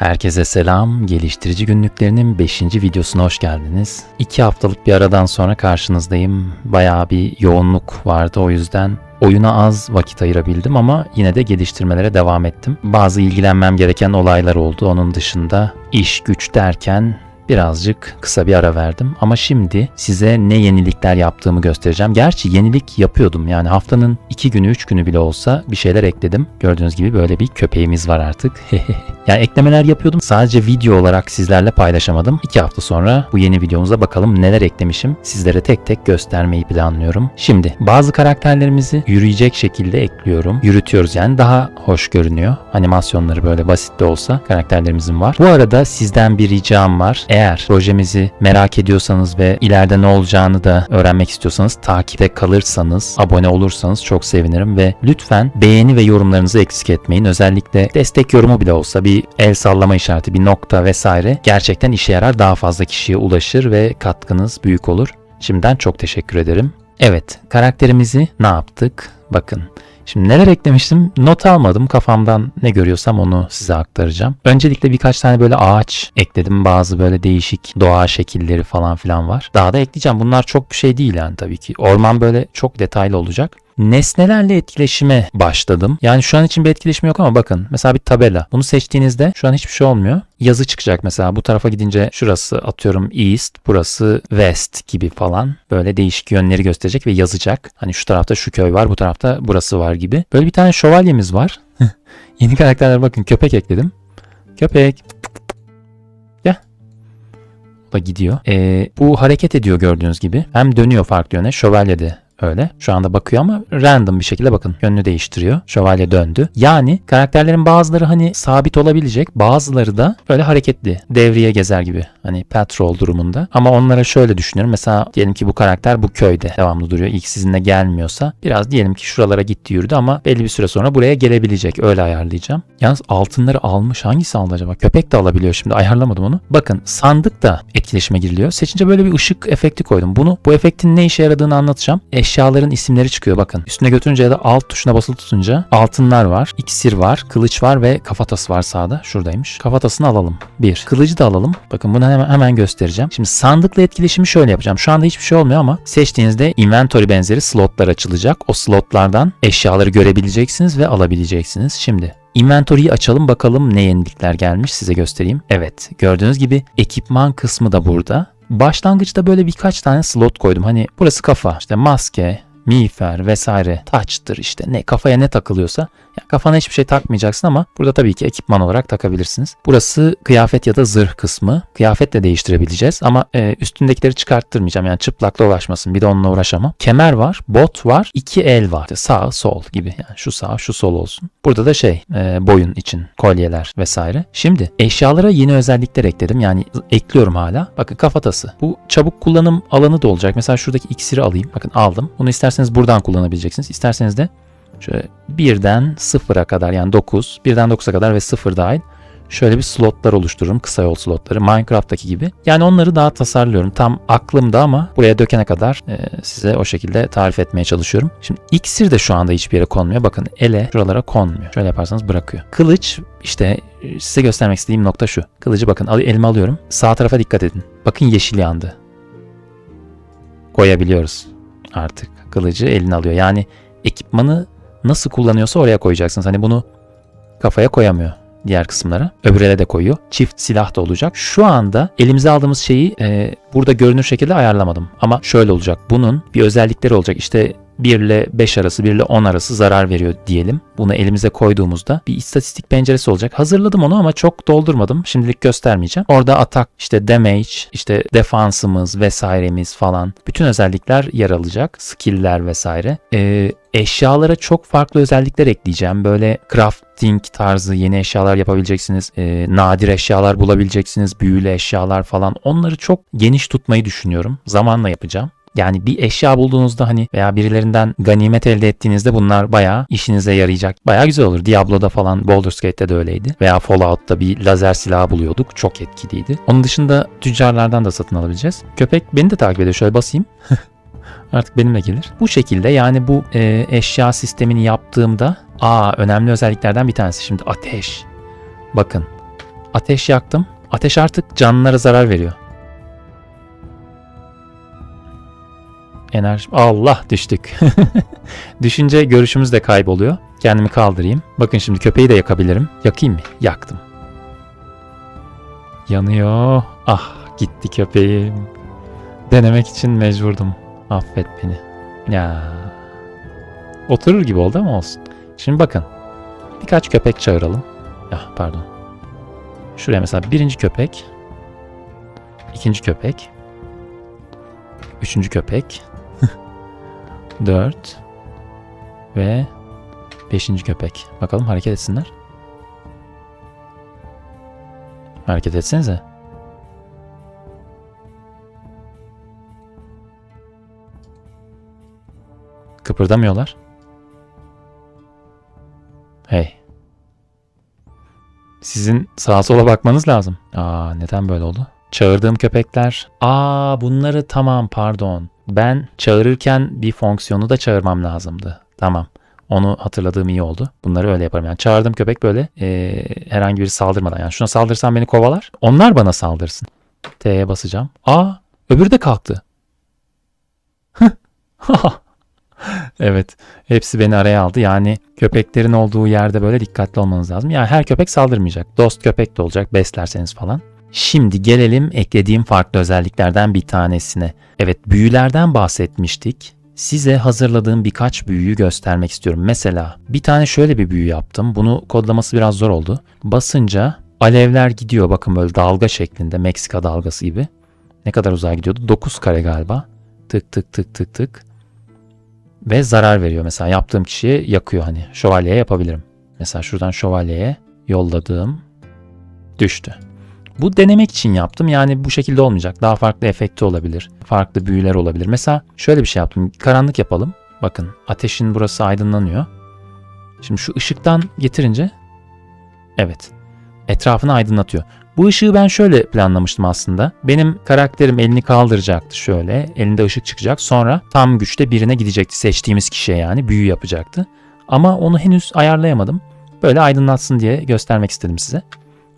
Herkese selam. Geliştirici günlüklerinin 5. videosuna hoş geldiniz. 2 haftalık bir aradan sonra karşınızdayım. Bayağı bir yoğunluk vardı o yüzden oyuna az vakit ayırabildim ama yine de geliştirmelere devam ettim. Bazı ilgilenmem gereken olaylar oldu. Onun dışında iş güç derken birazcık kısa bir ara verdim. Ama şimdi size ne yenilikler yaptığımı göstereceğim. Gerçi yenilik yapıyordum yani haftanın 2 günü 3 günü bile olsa bir şeyler ekledim. Gördüğünüz gibi böyle bir köpeğimiz var artık. yani eklemeler yapıyordum. Sadece video olarak sizlerle paylaşamadım. 2 hafta sonra bu yeni videomuza bakalım neler eklemişim. Sizlere tek tek göstermeyi planlıyorum. Şimdi bazı karakterlerimizi yürüyecek şekilde ekliyorum. Yürütüyoruz yani daha hoş görünüyor. Animasyonları böyle basit de olsa karakterlerimizin var. Bu arada sizden bir ricam var. Eğer projemizi merak ediyorsanız ve ileride ne olacağını da öğrenmek istiyorsanız takipte kalırsanız, abone olursanız çok sevinirim ve lütfen beğeni ve yorumlarınızı eksik etmeyin. Özellikle destek yorumu bile olsa bir el sallama işareti, bir nokta vesaire gerçekten işe yarar. Daha fazla kişiye ulaşır ve katkınız büyük olur. Şimdiden çok teşekkür ederim. Evet, karakterimizi ne yaptık? Bakın. Şimdi neler eklemiştim? Not almadım. Kafamdan ne görüyorsam onu size aktaracağım. Öncelikle birkaç tane böyle ağaç ekledim. Bazı böyle değişik doğa şekilleri falan filan var. Daha da ekleyeceğim. Bunlar çok bir şey değil yani tabii ki. Orman böyle çok detaylı olacak nesnelerle etkileşime başladım. Yani şu an için bir etkileşim yok ama bakın mesela bir tabela. Bunu seçtiğinizde şu an hiçbir şey olmuyor. Yazı çıkacak mesela bu tarafa gidince şurası atıyorum east, burası west gibi falan. Böyle değişik yönleri gösterecek ve yazacak. Hani şu tarafta şu köy var, bu tarafta burası var gibi. Böyle bir tane şövalyemiz var. Yeni karakterler bakın köpek ekledim. Köpek. Gel. O da gidiyor. Ee, bu hareket ediyor gördüğünüz gibi. Hem dönüyor farklı yöne. Şövalye de öyle. Şu anda bakıyor ama random bir şekilde bakın yönünü değiştiriyor. Şövalye döndü. Yani karakterlerin bazıları hani sabit olabilecek bazıları da böyle hareketli. Devriye gezer gibi. Hani patrol durumunda. Ama onlara şöyle düşünüyorum. Mesela diyelim ki bu karakter bu köyde devamlı duruyor. İlk sizinle gelmiyorsa biraz diyelim ki şuralara gitti yürüdü ama belli bir süre sonra buraya gelebilecek. Öyle ayarlayacağım. Yalnız altınları almış. Hangisi aldı acaba? Köpek de alabiliyor şimdi. Ayarlamadım onu. Bakın sandık da etkileşime giriliyor. Seçince böyle bir ışık efekti koydum. Bunu bu efektin ne işe yaradığını anlatacağım. Eş eşyaların isimleri çıkıyor bakın. Üstüne götürünce ya da alt tuşuna basılı tutunca altınlar var, iksir var, kılıç var ve kafatası var sağda. Şuradaymış. Kafatasını alalım. Bir. Kılıcı da alalım. Bakın bunu hemen, hemen göstereceğim. Şimdi sandıkla etkileşimi şöyle yapacağım. Şu anda hiçbir şey olmuyor ama seçtiğinizde inventory benzeri slotlar açılacak. O slotlardan eşyaları görebileceksiniz ve alabileceksiniz. Şimdi Inventory'yi açalım bakalım ne yenilikler gelmiş size göstereyim. Evet gördüğünüz gibi ekipman kısmı da burada. Başlangıçta böyle birkaç tane slot koydum. Hani burası kafa, işte maske, miğfer vesaire taçtır işte ne kafaya ne takılıyorsa yani kafana hiçbir şey takmayacaksın ama burada tabii ki ekipman olarak takabilirsiniz. Burası kıyafet ya da zırh kısmı. Kıyafet de değiştirebileceğiz ama e, üstündekileri çıkarttırmayacağım. Yani çıplak dolaşmasın bir de onunla uğraşamam. Kemer var, bot var, iki el var. İşte sağ, sol gibi. Yani şu sağ, şu sol olsun. Burada da şey e, boyun için kolyeler vesaire. Şimdi eşyalara yeni özellikler ekledim. Yani ekliyorum hala. Bakın kafatası. Bu çabuk kullanım alanı da olacak. Mesela şuradaki iksiri alayım. Bakın aldım. Bunu isterseniz buradan kullanabileceksiniz. İsterseniz de Şöyle birden sıfıra kadar yani 9, birden 9'a kadar ve sıfır dahil şöyle bir slotlar oluştururum. Kısa yol slotları. Minecraft'taki gibi. Yani onları daha tasarlıyorum. Tam aklımda ama buraya dökene kadar e, size o şekilde tarif etmeye çalışıyorum. Şimdi iksir de şu anda hiçbir yere konmuyor. Bakın ele şuralara konmuyor. Şöyle yaparsanız bırakıyor. Kılıç işte e, size göstermek istediğim nokta şu. Kılıcı bakın al, elime alıyorum. Sağ tarafa dikkat edin. Bakın yeşil yandı. Koyabiliyoruz artık. Kılıcı eline alıyor. Yani ekipmanı nasıl kullanıyorsa oraya koyacaksınız. Hani bunu kafaya koyamıyor diğer kısımlara. Öbür ele de koyuyor. Çift silah da olacak. Şu anda elimize aldığımız şeyi e, burada görünür şekilde ayarlamadım. Ama şöyle olacak. Bunun bir özellikleri olacak. İşte 1 ile 5 arası 1 ile 10 arası zarar veriyor diyelim. Bunu elimize koyduğumuzda bir istatistik penceresi olacak. Hazırladım onu ama çok doldurmadım. Şimdilik göstermeyeceğim. Orada atak, işte damage, işte defansımız vesairemiz falan bütün özellikler yer alacak. Skill'ler vesaire. Ee, eşyalara çok farklı özellikler ekleyeceğim. Böyle crafting tarzı yeni eşyalar yapabileceksiniz. Ee, nadir eşyalar bulabileceksiniz. Büyülü eşyalar falan. Onları çok geniş tutmayı düşünüyorum. Zamanla yapacağım. Yani bir eşya bulduğunuzda hani veya birilerinden ganimet elde ettiğinizde bunlar bayağı işinize yarayacak. Bayağı güzel olur. Diablo'da falan Baldur's Gate'de de öyleydi. Veya Fallout'ta bir lazer silahı buluyorduk. Çok etkiliydi. Onun dışında tüccarlardan da satın alabileceğiz. Köpek beni de takip ediyor. Şöyle basayım. Artık benimle gelir. Bu şekilde yani bu e, eşya sistemini yaptığımda aa önemli özelliklerden bir tanesi şimdi ateş. Bakın Ateş yaktım. Ateş artık canlılara zarar veriyor. Enerji... Allah düştük. Düşünce görüşümüz de kayboluyor. Kendimi kaldırayım. Bakın şimdi köpeği de yakabilirim. Yakayım mı? Yaktım. Yanıyor. Ah gitti köpeğim. Denemek için mecburdum. Affet beni. Ya. Oturur gibi oldu ama olsun. Şimdi bakın. Birkaç köpek çağıralım. Ah pardon. Şuraya mesela birinci köpek. ikinci köpek. Üçüncü köpek. Dört. Ve beşinci köpek. Bakalım hareket etsinler. Hareket etsenize. Kıpırdamıyorlar. Hey. Sizin sağa sola bakmanız lazım. Aa neden böyle oldu? Çağırdığım köpekler. Aa bunları tamam pardon. Ben çağırırken bir fonksiyonu da çağırmam lazımdı. Tamam. Onu hatırladığım iyi oldu. Bunları öyle yaparım. Yani çağırdığım köpek böyle e, herhangi biri saldırmadan. Yani şuna saldırsam beni kovalar. Onlar bana saldırsın. T'ye basacağım. Aa öbürü de kalktı. evet. Hepsi beni araya aldı. Yani köpeklerin olduğu yerde böyle dikkatli olmanız lazım. Yani her köpek saldırmayacak. Dost köpek de olacak beslerseniz falan. Şimdi gelelim eklediğim farklı özelliklerden bir tanesine. Evet büyülerden bahsetmiştik. Size hazırladığım birkaç büyüyü göstermek istiyorum. Mesela bir tane şöyle bir büyü yaptım. Bunu kodlaması biraz zor oldu. Basınca alevler gidiyor. Bakın böyle dalga şeklinde Meksika dalgası gibi. Ne kadar uzağa gidiyordu? 9 kare galiba. Tık tık tık tık tık. Ve zarar veriyor. Mesela yaptığım kişiye yakıyor hani. Şövalyeye yapabilirim. Mesela şuradan şövalyeye yolladığım düştü. Bu denemek için yaptım. Yani bu şekilde olmayacak. Daha farklı efekti olabilir. Farklı büyüler olabilir. Mesela şöyle bir şey yaptım. Karanlık yapalım. Bakın ateşin burası aydınlanıyor. Şimdi şu ışıktan getirince evet etrafını aydınlatıyor. Bu ışığı ben şöyle planlamıştım aslında. Benim karakterim elini kaldıracaktı şöyle. Elinde ışık çıkacak. Sonra tam güçte birine gidecekti. Seçtiğimiz kişiye yani büyü yapacaktı. Ama onu henüz ayarlayamadım. Böyle aydınlatsın diye göstermek istedim size.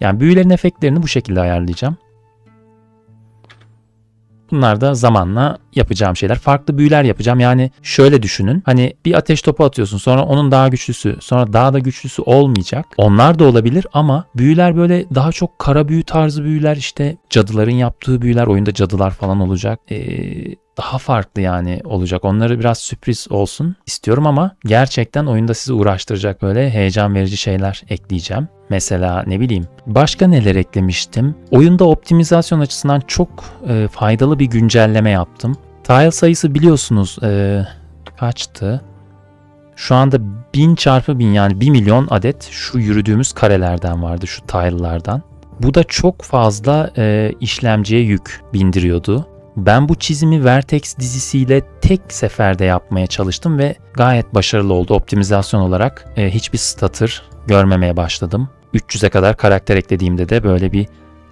Yani büyülerin efektlerini bu şekilde ayarlayacağım. Bunlar da zamanla yapacağım şeyler. Farklı büyüler yapacağım. Yani şöyle düşünün. Hani bir ateş topu atıyorsun. Sonra onun daha güçlüsü, sonra daha da güçlüsü olmayacak. Onlar da olabilir ama büyüler böyle daha çok kara büyü tarzı büyüler işte cadıların yaptığı büyüler. Oyunda cadılar falan olacak. Ee, daha farklı yani olacak. Onları biraz sürpriz olsun istiyorum ama gerçekten oyunda sizi uğraştıracak böyle heyecan verici şeyler ekleyeceğim. Mesela ne bileyim başka neler eklemiştim? Oyunda optimizasyon açısından çok e, faydalı bir güncelleme yaptım. Tile sayısı biliyorsunuz e, kaçtı? Şu anda 1000 çarpı 1000 yani 1 milyon adet şu yürüdüğümüz karelerden vardı şu tile'lardan. Bu da çok fazla e, işlemciye yük bindiriyordu. Ben bu çizimi Vertex dizisiyle tek seferde yapmaya çalıştım ve gayet başarılı oldu optimizasyon olarak. E, hiçbir stutter görmemeye başladım. 300'e kadar karakter eklediğimde de böyle bir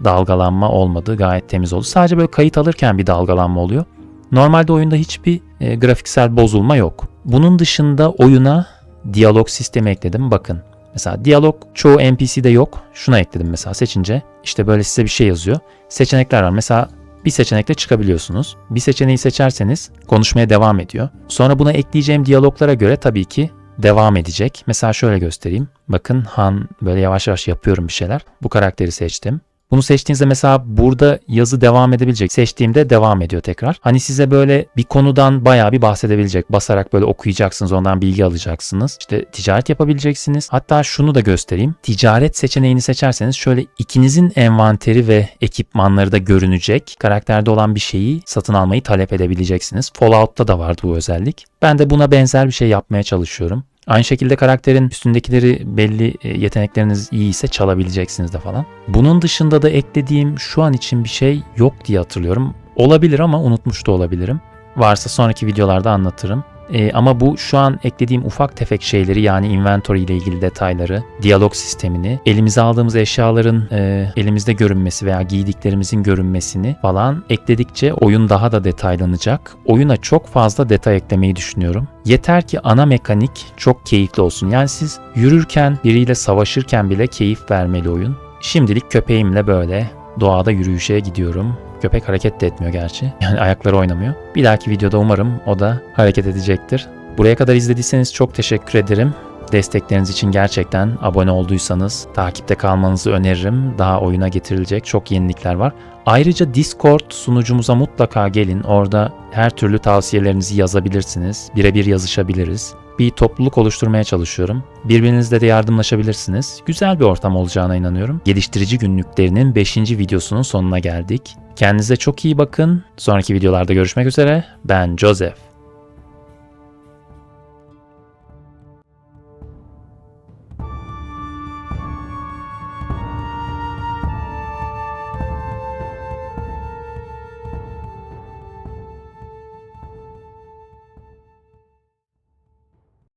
dalgalanma olmadı. Gayet temiz oldu. Sadece böyle kayıt alırken bir dalgalanma oluyor. Normalde oyunda hiçbir e, grafiksel bozulma yok. Bunun dışında oyuna diyalog sistemi ekledim. Bakın Mesela diyalog çoğu NPC'de yok. Şuna ekledim mesela seçince. işte böyle size bir şey yazıyor. Seçenekler var. Mesela bir seçenekle çıkabiliyorsunuz. Bir seçeneği seçerseniz konuşmaya devam ediyor. Sonra buna ekleyeceğim diyaloglara göre tabii ki devam edecek. Mesela şöyle göstereyim. Bakın Han böyle yavaş yavaş yapıyorum bir şeyler. Bu karakteri seçtim. Bunu seçtiğinizde mesela burada yazı devam edebilecek. Seçtiğimde devam ediyor tekrar. Hani size böyle bir konudan bayağı bir bahsedebilecek. Basarak böyle okuyacaksınız, ondan bilgi alacaksınız. İşte ticaret yapabileceksiniz. Hatta şunu da göstereyim. Ticaret seçeneğini seçerseniz şöyle ikinizin envanteri ve ekipmanları da görünecek. Karakterde olan bir şeyi satın almayı talep edebileceksiniz. Fallout'ta da vardı bu özellik. Ben de buna benzer bir şey yapmaya çalışıyorum. Aynı şekilde karakterin üstündekileri belli e, yetenekleriniz iyi ise çalabileceksiniz de falan. Bunun dışında da eklediğim şu an için bir şey yok diye hatırlıyorum. Olabilir ama unutmuş da olabilirim. Varsa sonraki videolarda anlatırım. E, ama bu şu an eklediğim ufak tefek şeyleri yani inventory ile ilgili detayları, diyalog sistemini, elimize aldığımız eşyaların e, elimizde görünmesi veya giydiklerimizin görünmesini falan ekledikçe oyun daha da detaylanacak. Oyuna çok fazla detay eklemeyi düşünüyorum. Yeter ki ana mekanik çok keyifli olsun. Yani siz yürürken, biriyle savaşırken bile keyif vermeli oyun. Şimdilik köpeğimle böyle doğada yürüyüşe gidiyorum. Köpek hareket de etmiyor gerçi. Yani ayakları oynamıyor. Bir dahaki videoda umarım o da hareket edecektir. Buraya kadar izlediyseniz çok teşekkür ederim. Destekleriniz için gerçekten abone olduysanız takipte kalmanızı öneririm. Daha oyuna getirilecek çok yenilikler var. Ayrıca Discord sunucumuza mutlaka gelin. Orada her türlü tavsiyelerinizi yazabilirsiniz. Birebir yazışabiliriz. Bir topluluk oluşturmaya çalışıyorum. Birbirinizle de yardımlaşabilirsiniz. Güzel bir ortam olacağına inanıyorum. Geliştirici günlüklerinin 5. videosunun sonuna geldik. Kendinize çok iyi bakın. Sonraki videolarda görüşmek üzere. Ben Joseph.